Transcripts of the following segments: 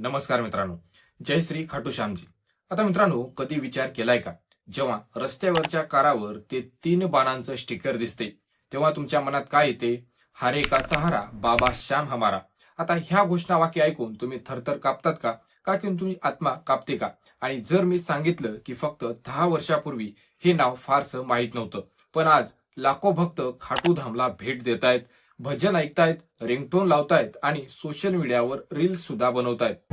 नमस्कार मित्रांनो. जय श्री खाटू श्यामजी. आता मित्रांनो कधी विचार केलाय का? जेव्हा रस्त्यावरच्या कारावर ते तीन बाणांचं स्टिकर दिसते तेव्हा तुमच्या मनात काय येते? हरे का सहारा? बाबा श्याम हमारा. आता ह्या घोषणा वाक्य ऐकून तुम्ही थरथर कापतात का? का की तुम्ही आत्मा कापते का? आणि जर मी सांगितलं की फक्त दहा वर्षापूर्वी हे नाव फारसं माहीत नव्हतं पण आज लाखो भक्त खाटू धामला भेट देतायत. भजन ऐकतायत रिंगटोन लावतायत आणि सोशल मीडियावर रील्स सुद्धा बनवतायत.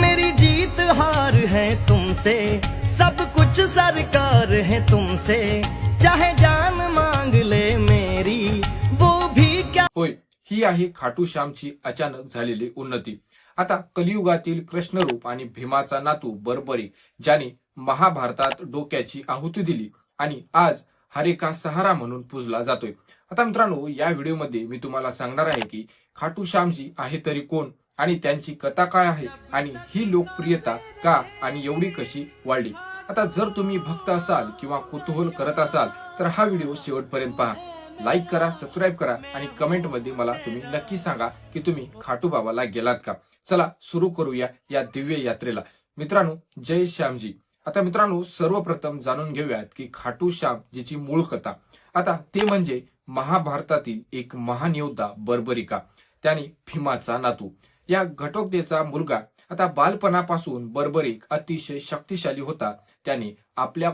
मेरी जीत हार है तुमसे सब कुछ सरकार है तुमसे। चाहे जान मांग ले मेरी वो भी क्या होय ही आहे खाटू श्यामची अचानक झालेली उन्नती. आता कलियुगातील कृष्णरूप आणि भीमाचा नातू बरबरी ज्याने महाभारतात डोक्याची आहुती दिली आणि आज हरे का सहारा म्हणून पूजला जातोय. आता मित्रांनो या व्हिडिओमध्ये मी तुम्हाला सांगणार आहे की खाटू श्यामजी आहे तरी कोण आणि त्यांची कथा काय आहे आणि ही लोकप्रियता का आणि एवढी कशी वाढली? आता जर तुम्ही भक्त असाल किंवा कुतूहल करत असाल तर हा व्हिडिओ शेवटपर्यंत पहा. लाईक करा सबस्क्राईब करा आणि कमेंटमध्ये मला तुम्ही नक्की सांगा की तुम्ही खाटू बाबाला गेलात का? चला सुरू करूया या दिव्य यात्रेला. मित्रांनो जय श्यामजी. आता मित्रांनो सर्वप्रथम जाणून घेऊयात की खाटू श्याम जिची मूळ कथा. आता ते म्हणजे महाभारतातील एक महान योद्धा बर्बरिका. त्याने भीमाचा नातू. या घटोक्तेचा मुलगा आता बालपणापासून बर्बरिक अतिशय शक्तिशाली होता. त्याने आपल्या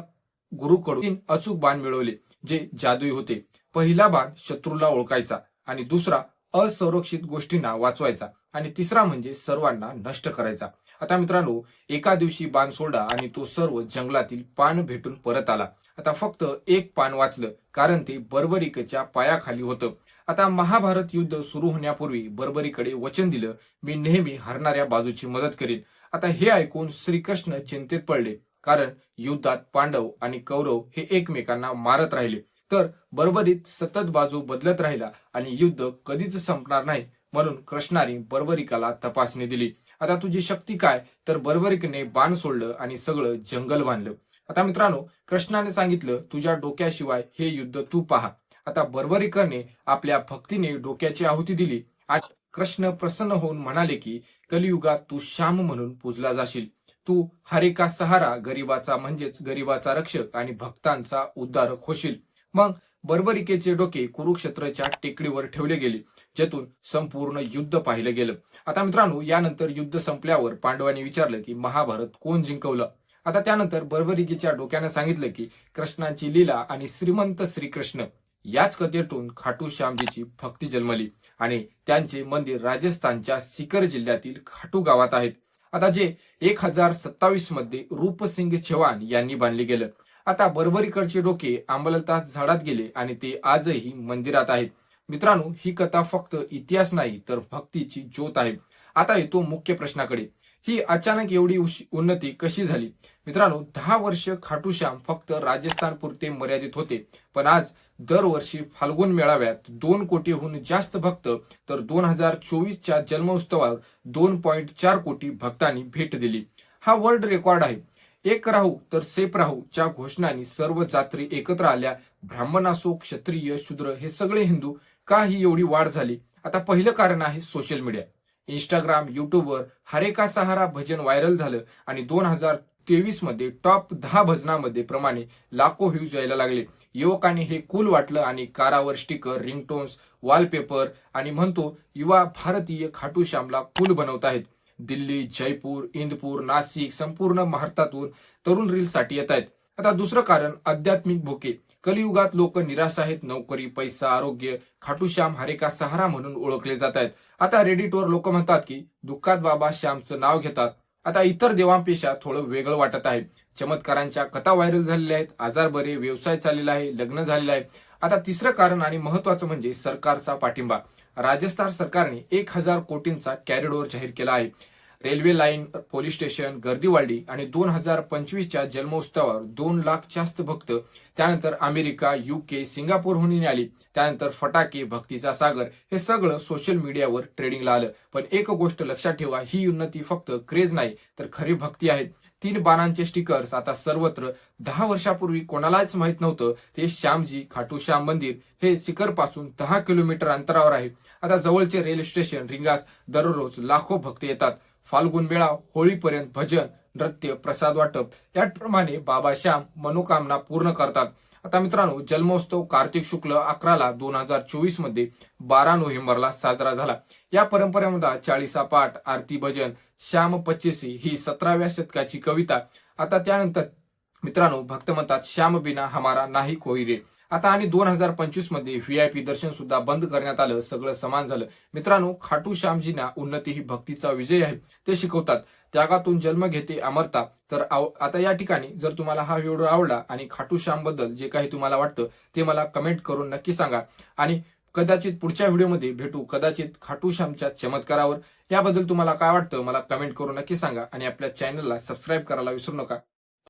गुरुकडून अचूक बाण मिळवले जे जादुई होते. पहिला बाण शत्रूला ओळखायचा आणि दुसरा असंरक्षित गोष्टींना वाचवायचा आणि तिसरा म्हणजे सर्वांना नष्ट करायचा. आता मित्रांनो एका दिवशी बाण सोडला आणि तो सर्व जंगलातील पान भेटून परत आला. आता फक्त एक पान वाचलं कारण ते बर्बरिकच्या पायाखाली होतं. आता महाभारत युद्ध सुरू होण्यापूर्वी बर्बरीकडे वचन दिलं मी नेहमी हरणाऱ्या बाजूची मदत करीन. आता हे ऐकून श्रीकृष्ण चिंतेत पडले कारण युद्धात पांडव आणि कौरव हे एकमेकांना मारत राहिले. तर बर्बरीत सतत बाजू बदलत राहिला आणि युद्ध कधीच संपणार नाही. म्हणून कृष्णाने बर्बरिकाला तपासणी दिली. आता तुझी शक्ती काय? तर बर्बरिकने बाण सोडलं आणि सगळं जंगल बांधलं. आता मित्रांनो कृष्णाने सांगितलं तुझ्या डोक्याशिवाय हे युद्ध तू पहा. आता बर्बरिकरने आपल्या भक्तीने डोक्याची आहुती दिली आणि कृष्ण प्रसन्न होऊन म्हणाले की कलियुगात तू श्याम म्हणून पूजला जाशील. तू हरे का सहारा गरीबाचा म्हणजेच गरीबाचा रक्षक आणि भक्तांचा उद्धारक होशील. मग बर्बरिकेचे डोके कुरुक्षेत्राच्या टेकडीवर ठेवले गेले ज्यातून संपूर्ण युद्ध पाहिलं गेलं. आता मित्रांनो यानंतर युद्ध संपल्यावर पांडवांनी विचारलं की महाभारत कोण जिंकवलं? आता त्यानंतर बर्बरिकेच्या डोक्यानं सांगितलं की कृष्णाची लीला आणि श्रीमंत श्रीकृष्ण. याच कथेतून खाटू श्यामजीची भक्ती जन्मली आणि त्यांचे मंदिर राजस्थानच्या सिकर जिल्ह्यातील खाटू गावात आहेत. आता जे एक हजार सत्तावीसमध्ये रूपसिंग चव्हाण यांनी बांधले गेलं आता बर्बरीकडचे डोके आंबलतास झाडात गेले आणि ते आजही मंदिरात आहेत. मित्रांनो ही कथा फक्त इतिहास नाही तर भक्तीची ज्योत आहे. आता येतो मुख्य प्रश्नाकडे. ही अचानक एवढी उन्नती कशी झाली? मित्रांनो दहा वर्ष खाटूश्याम फक्त राजस्थान पुरते मर्यादित होते. पण आज दरवर्षी फाल्गुन मेळाव्यात दोन कोटीहून जास्त भक्त तर दोन हजार चोवीसच्या जन्मोत्सवावर दोन पॉईंट चार कोटी भक्तांनी भेट दिली. हा वर्ल्ड रेकॉर्ड आहे. एक राहू तर सेफ राहू च्या घोषणांनी सर्व जात्री एकत्र आल्या. ब्राह्मण असो क्षत्रिय शूद्र हे सगळे हिंदू का ही एवढी वाढ झाली. आता पहिलं कारण आहे सोशल मीडिया इंस्टाग्राम युट्यूबवर हरेका सहारा भजन व्हायरल झालं आणि दोन हजार तेवीसमध्ये टॉप दहा भजनामध्ये प्रमाणे लाखो व्ह्यूज यायला लागले. युवकांनी हे कूल वाटलं आणि कारावर स्टिकर रिंगटोन्स वॉलपेपर आणि म्हणतो युवा भारतीय खाटू श्यामला कूल बनवत आहेत दिल्ली जयपूर इंदपूर नाशिक संपूर्ण भारतातून तरुण रील्ससाठी येत आहेत आता दुसरं कारण आध्यात्मिक भोके. कलियुगात लोक निराश आहेत. नोकरी पैसा आरोग्य खाटूश्याम श्याम हरेका सहारा म्हणून ओळखले जात आहेत आता रेडिटवर लोक म्हणतात की दुःखात बाबा श्यामचं नाव घेतात. आता इतर देवांपेक्षा थोडं वेगळं वाटत आहे. चमत्कारांच्या कथा व्हायरल झालेल्या आहेत. आजार बरे व्यवसाय चाललेला आहे लग्न झालेलं आहे. आता तिसरं कारण आणि महत्वाचं म्हणजे सरकारचा पाठिंबा. राजस्थान सरकारने एक हजार कोटींचा कॅरिडोर जाहीर केला आहे. रेल्वे लाईन पोलीस स्टेशन गर्दी वाढली आणि दोन हजार पंचवीसच्या जन्मोत्सवावर दोन लाख जास्त भक्त. त्यानंतर अमेरिका युके सिंगापूरहून निघाली. त्यानंतर फटाके भक्तीचा सागर हे सगळं सोशल मीडियावर ट्रेडिंगला आलं. पण एक गोष्ट लक्षात ठेवा ही उन्नती फक्त क्रेज नाही तर खरी भक्ती आहे तीन बाणांचे स्टिकर्स आता सर्वत्र. दहा वर्षापूर्वी कोणालाच माहीत नव्हतं ते श्यामजी खाटू श्याम मंदिर हे सिकरपासून दहा किलोमीटर अंतरावर आहे. आता जवळचे रेल्वे स्टेशन रिंगास दररोज लाखो भक्त येतात. फाल्गुन मेळा होळीपर्यंत भजन नृत्य प्रसाद वाटप. याप्रमाणे बाबा श्याम मनोकामना पूर्ण करतात. आता मित्रांनो जन्मोत्सव कार्तिक शुक्ल अकराला दोन हजार चोवीसमध्ये बारा नोव्हेंबरला साजरा झाला. या परंपरेमध्ये चाळीसा पाठ आरती भजन श्याम पच्चीसी ही सतराव्या शतकाची कविता. आता त्यानंतर मित्रांनो भक्त म्हणतात श्याम बिना हमारा नाही कोई रे. आता आणि दोन हजार पंचवीसमध्ये व्हीआयपी दर्शन सुद्धा बंद करण्यात आलं सगळं समान झालं. मित्रांनो खाटू श्यामजींना उन्नती ही भक्तीचा विजय आहे ते शिकवतात. त्यागातून जन्म घेते अमरता. तर आता या ठिकाणी जर तुम्हाला हा व्हिडिओ आवडला आणि खाटू श्यामबद्दल जे काही तुम्हाला वाटतं ते मला कमेंट करून नक्की सांगा. आणि कदाचित पुढच्या व्हिडिओमध्ये भेटू कदाचित खाटू श्यामच्या चमत्कारावर. याबद्दल तुम्हाला काय वाटतं मला कमेंट करून नक्की सांगा आणि आपल्या चॅनलला सबस्क्राईब करायला विसरू नका.